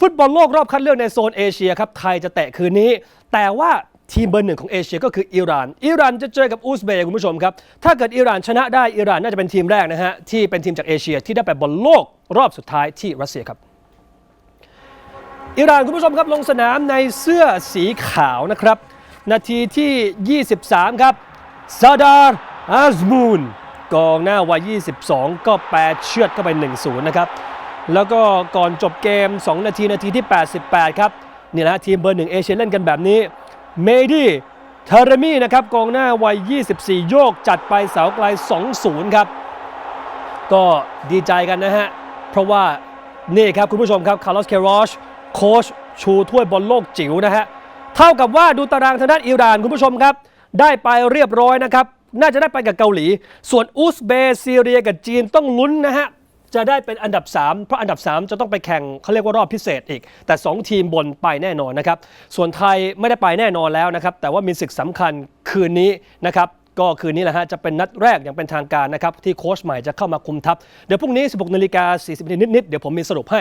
ฟุตบอลโลกรอบคัดเลือกในโซนเอเชียครับไทยจะแตะคืนนี้ แต่ว่าทีมเบอร์หนึ่งของเอเชียก็คืออิหร่าน อิหร่านจะเจอกับอุซเบย์คุณผู้ชมครับ ถ้าเกิดอิหร่านชนะได้อิหร่านน่าจะเป็นทีมแรกนะฮะที่เป็นทีมจากเอเชียที่ได้ไปบอลโลกรอบสุดท้ายที่รัสเซียครับอิหร่านคุณผู้ชมครับลงสนามในเสื้อสีขาวนะครับ นาทีที่ 23 ครับซาดาร์อาซมูนกองหน้าวัย 22 ก็แปรเชือดเข้าไป 1-0 นะครับ แล้วก็ก่อนจบเกม 2 นาทีนาทีที่ 88 ครับนี่แหละฮะทีมเบอร์หนึ่งเอเชียเล่นกันแบบนี้ เมดี้เทารามีนะครับกองหน้าวัย 24 โยกจัดไปเสาไกล 2-0 ครับ ก็ดีใจกันนะฮะ เพราะว่านี่ครับคุณผู้ชมครับคาร์ลอสเครอชโค้ชชูถ้วยบอลโลกจิ๋วนะฮะ เท่ากับว่าดูตารางทางด้านอิหร่านคุณผู้ชมครับ ได้ไปเรียบร้อยนะครับ น่าจะได้ไปกับเกาหลี ส่วนอุซเบซีเรียกับจีนต้องลุ้นนะฮะ จะได้เป็นอันดับ 3 เพราะอันดับ 3 จะต้องไปแข่งเขาเรียกว่ารอบพิเศษอีก แต่ 2 ทีมบนไปแน่นอนนะครับ ส่วนไทยไม่ได้ไปแน่นอนแล้วนะครับ แต่ว่ามีศึกสำคัญคืนนี้นะครับก็คืนนี้แหละฮะจะเป็นนัดแรกอย่างเป็นทางการนะครับที่โค้ชใหม่จะเข้ามาคุมทัพ เดี๋ยวพรุ่งนี้ 16นาฬิกา40นาทีนิดๆเดี๋ยวผมมีสรุปให้